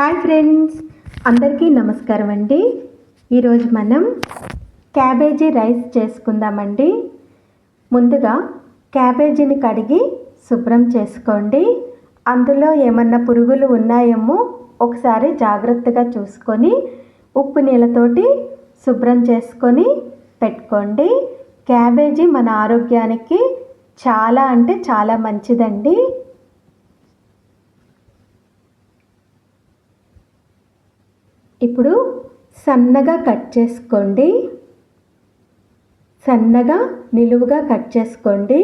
Hi friends అందరికీ నమస్కారం అండి. ఈరోజు మనం క్యాబేజీ రైస్ చేసుకుందామండి. ముందుగా క్యాబేజీని కడిగి శుభ్రం చేసుకోండి. అందులో ఏమన్నా పురుగులు ఉన్నాయేమో ఒకసారి జాగ్రత్తగా చూసుకొని ఉప్పు నీళ్ళతోటి శుభ్రం చేసుకొని పెట్టుకోండి. క్యాబేజీ మన ఆరోగ్యానికి చాలా అంటే చాలా మంచిదండి. ఇప్పుడు సన్నగా కట్ చేసుకోండి. సన్నగా నిలువుగా కట్ చేసుకోండి.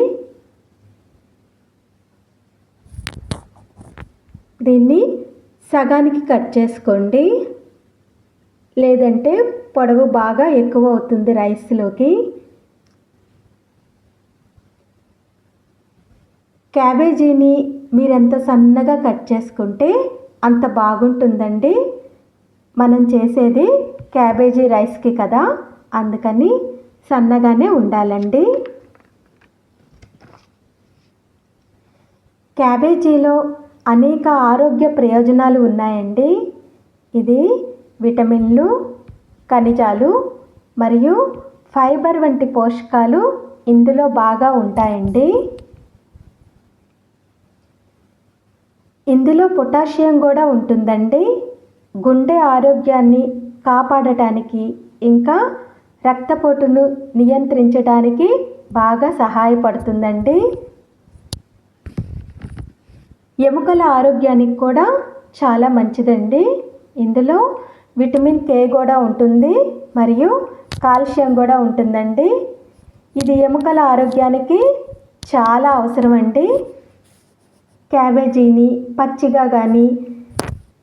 దీన్ని సగానికి కట్ చేసుకోండి. లేదంటే పొడవు బాగా ఎక్కువ అవుతుంది రైస్లోకి క్యాబేజీని మీరెంత సన్నగా కట్ చేసుకుంటే అంత బాగుంటుందండి. మనం చేసేది క్యాబేజీ రైస్కి కదా? అందుకని సన్నగానే ఉండాలండి. క్యాబేజీలో అనేక ఆరోగ్య ప్రయోజనాలు ఉన్నాయండి. ఇది విటమిన్లు ఖనిజాలు మరియు ఫైబర్ వంటి పోషకాలు ఇందులో బాగా ఉంటాయండి. ఇందులో పొటాషియం కూడా ఉంటుందండి. గుండె ఆరోగ్యాన్ని కాపాడటానికి ఇంకా రక్తపోటును నియంత్రించడానికి బాగా సహాయపడుతుందండి. ఎముకల ఆరోగ్యానికి కూడా చాలా మంచిదండి. ఇందులో విటమిన్ కే కూడా ఉంటుంది మరియు కాల్షియం కూడా ఉంటుందండి. ఇది ఎముకల ఆరోగ్యానికి చాలా అవసరం అండి క్యాబేజీని పచ్చిగా కానీ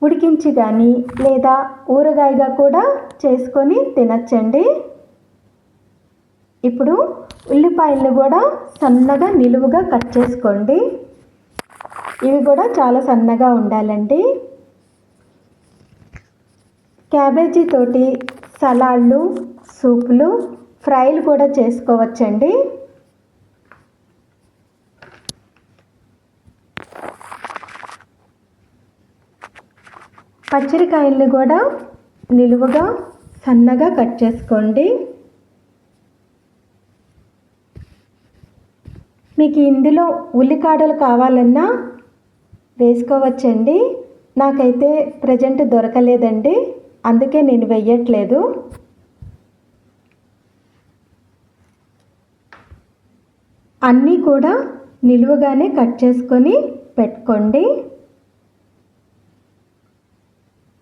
ఉడికించి కానీ లేదా ఊరగాయగా కూడా చేసుకొని తినచ్చండి. ఇప్పుడు ఉల్లిపాయలను కూడా సన్నగా నిలువుగా కట్ చేసుకోండి. ఇవి కూడా చాలా సన్నగా ఉండాలండి. క్యాబేజీ తోటి సలాడ్లు సూపులు ఫ్రైలు కూడా చేసుకోవచ్చండి. పచ్చిరికాయల్ని కూడా నిలువుగా సన్నగా కట్ చేసుకోండి. మీకు ఇందులో ఉల్లికాడలు కావాలన్నా వేసుకోవచ్చండి. నాకైతే ప్రజెంట్ దొరకలేదండి. అందుకే నేను వెయ్యట్లేదు అన్నీ కూడా నిలువుగానే కట్ చేసుకొని పెట్టుకోండి.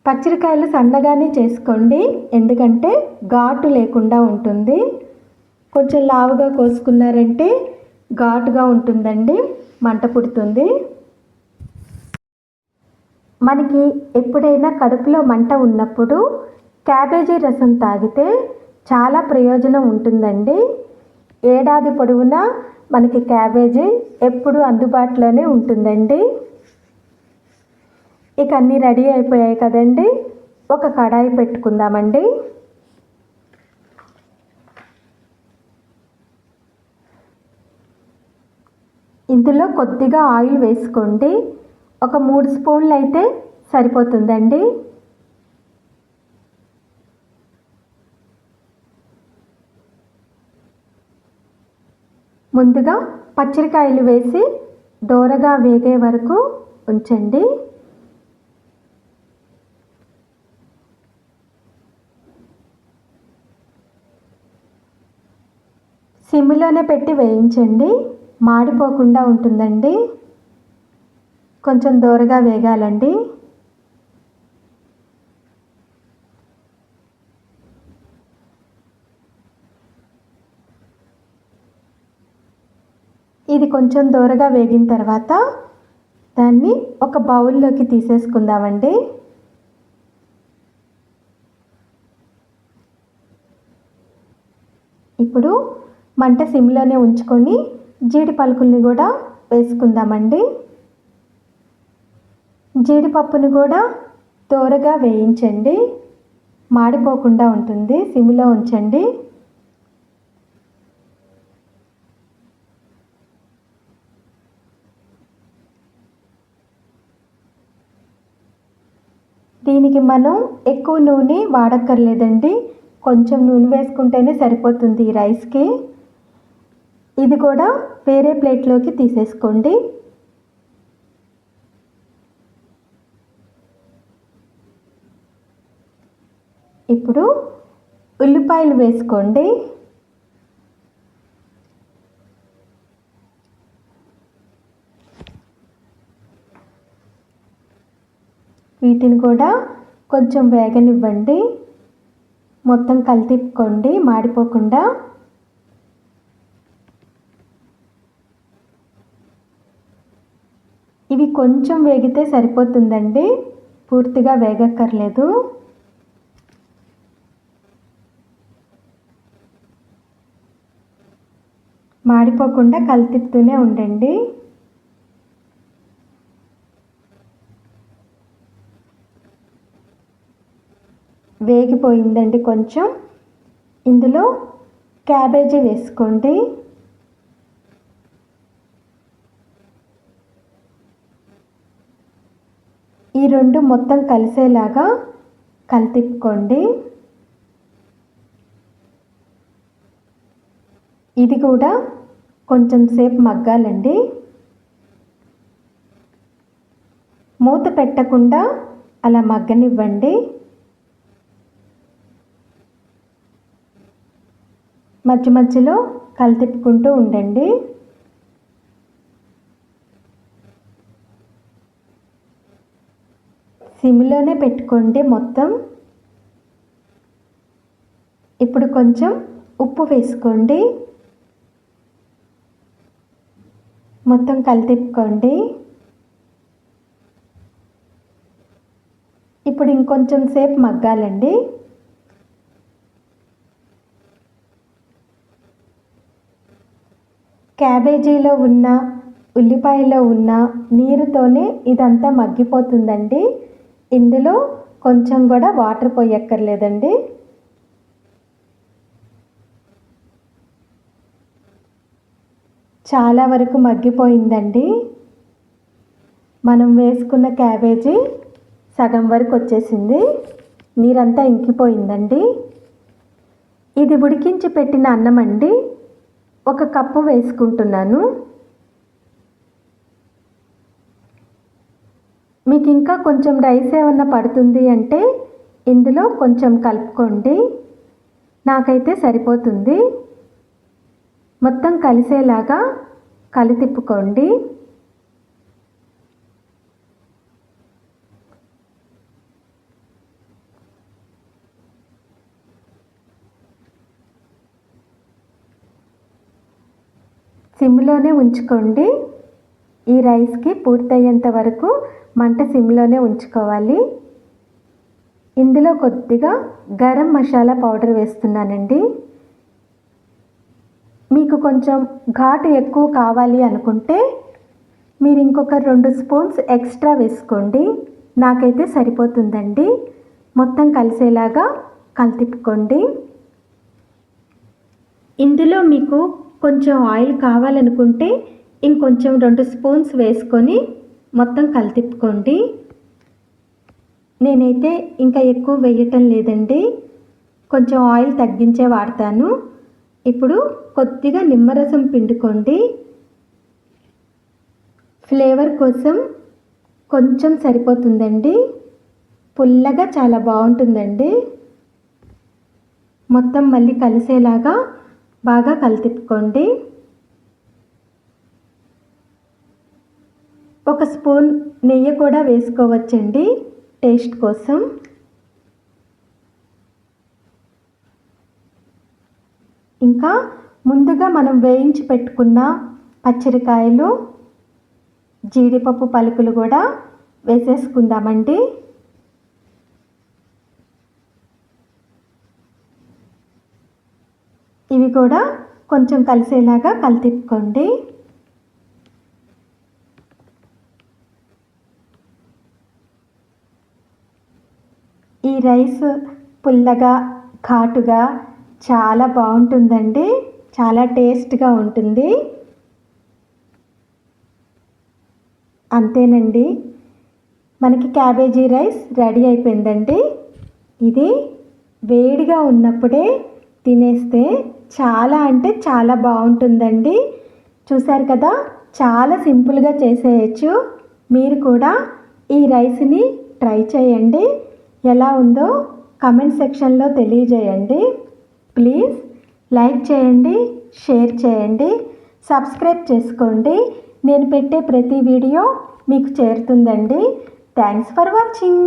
పచ్చిరికాయలు సన్నగానే చేసుకోండి. ఎందుకంటే ఘాటు లేకుండా ఉంటుంది. కొంచెం లావుగా కోసుకున్నారంటే ఘాటుగా ఉంటుందండి. మంట పుడుతుంది. మనకి ఎప్పుడైనా కడుపులో మంట ఉన్నప్పుడు క్యాబేజీ రసం తాగితే చాలా ప్రయోజనం ఉంటుందండి. ఏడాది పొడవునా మనకి క్యాబేజీ ఎప్పుడు అందుబాటులోనే ఉంటుందండి. ఇక అన్నీ రెడీ అయిపోయాయి కదండి. ఒక కడాయి పెట్టుకుందామండి. ఇందులో కొద్దిగా ఆయిల్ వేసుకోండి. ఒక మూడు స్పూన్లు అయితే సరిపోతుందండి. ముందుగా పచ్చడికాయలు వేసి దోరగా వేగే వరకు ఉంచండి. సిమ్లోనే పెట్టి వేయించండి. మాడిపోకుండా ఉంటుందండి. కొంచెం దూరగా వేగాలండి. ఇది కొంచెం దూరగా వేగిన తర్వాత దాన్ని ఒక బౌల్లోకి తీసేసుకుందామండి. ఇప్పుడు మంట సిమ్లోనే ఉంచుకొని జీడి పలుకుల్ని కూడా వేసుకుందామండి. జీడిపప్పును కూడా దోరగా వేయించండి. మాడిపోకుండా ఉంటుంది. సిమ్లో ఉంచండి. దీనికి మనం ఎక్కువ నూనె వాడక్కర్లేదండి. కొంచెం నూనె వేసుకుంటేనే సరిపోతుంది ఈ రైస్కి. ఇది కూడా వేరే ప్లేట్లోకి తీసేసుకోండి. ఇప్పుడు ఉల్లిపాయలు వేసుకోండి. వీటిని కూడా కొంచెం వేగనివ్వండి. మొత్తం కలితిప్పుకోండి మాడిపోకుండా. ఇవి కొంచెం వేగితే సరిపోతుందండి. పూర్తిగా వేగక్కర్లేదు. మాడిపోకుండా కలితిప్తూనే ఉండండి. వేగిపోయిందండి కొంచెం. ఇందులో క్యాబేజీ వేసుకోండి. ఈ రెండు మొత్తం కలిసేలాగా కలితిప్పుకోండి. ఇది కూడా కొంచెం సేపు మగ్గాలండి. మూత పెట్టకుండా అలా మగ్గనివ్వండి. మధ్య మధ్యలో కలితిప్పుకుంటూ ఉండండి. సిమ్లోనే పెట్టుకోండి మొత్తం ఇప్పుడు కొంచెం ఉప్పు వేసుకోండి. మొత్తం కలితిప్పుకోండి. ఇప్పుడు ఇంకొంచెం సేపు మగ్గాలండి. క్యాబేజీలో ఉన్న ఉల్లిపాయలో ఉన్న నీరుతోనే ఇదంతా మగ్గిపోతుందండి. ఇందులో కొంచెం కూడా వాటర్ పోయక్కర్లేదండి. చాలా వరకు మగ్గిపోయిందండి. మనం వేసుకున్న క్యాబేజీ సగం వరకు వచ్చేసింది. నీరంతా ఇంకిపోయిందండి. ఇది ఉడికించి పెట్టిన అన్నం అండి. ఒక కప్పు వేసుకుంటున్నాను. మీకు ఇంకా కొంచెం రైస్ ఏమన్నా పడుతుంది అంటే ఇందులో కొంచెం కలుపుకోండి. నాకైతే సరిపోతుంది. మొత్తం కలిసేలాగా కలితిప్పుకోండి. సిమ్లోనే ఉంచుకోండి. ఈ రైస్కి పూర్తయ్యేంత వరకు మంట సిమ్లోనే ఉంచుకోవాలి. ఇందులో కొద్దిగా గరం మసాలా పౌడర్ వేస్తున్నానండి. మీకు కొంచెం ఘాటు ఎక్కువ కావాలి అనుకుంటే మీరు ఇంకొక రెండు స్పూన్స్ ఎక్స్ట్రా వేసుకోండి. నాకైతే సరిపోతుందండి. మొత్తం కలిసేలాగా కలితిప్పుకోండి ఇందులో మీకు కొంచెం ఆయిల్ కావాలనుకుంటే ఇంకొంచెం రెండు స్పూన్స్ వేసుకొని మొత్తం కలితిప్పుకోండి. నేనైతే ఇంకా ఎక్కువ వేయటం లేదండి. కొంచెం ఆయిల్ తగ్గించే వాడతాను. ఇప్పుడు కొద్దిగా నిమ్మరసం పిండుకోండి. ఫ్లేవర్ కోసం కొంచెం సరిపోతుందండి. పుల్లగా చాలా బాగుంటుందండి. మొత్తం మళ్ళీ కలిసేలాగా బాగా కలితిప్పుకోండి. ఒక స్పూన్ నెయ్యి కూడా వేసుకోవచ్చండి టేస్ట్ కోసం. ఇంకా ముందుగా మనం వేయించి పెట్టుకున్న పచ్చరికాయలు జీడిపప్పు పలుకులు కూడా వేసేసుకుందామండి. ఇవి కూడా కొంచెం కలిసేలాగా కలితిప్పుకోండి. రైస్ పుల్లగా ఘాటుగా చాలా బాగుంటుందండి. చాలా టేస్ట్గా ఉంటుంది. అంతేనండి. మనకి క్యాబేజీ రైస్ రెడీ అయిపోయిందండి. ఇది వేడిగా ఉన్నప్పుడే తినేస్తే చాలా అంటే చాలా బాగుంటుందండి. చూశారు కదా? చాలా సింపుల్గా చేసేయచ్చు. మీరు కూడా ఈ రైస్ని ట్రై చేయండి. ఎలా ఉందో కమెంట్ సెక్షన్లో తెలియజేయండి. ప్లీజ్ లైక్ చేయండి షేర్ చేయండి సబ్స్క్రైబ్ చేసుకోండి. నేను పెట్టే ప్రతి వీడియో మీకు చేరుతుందండి. Thanks for watching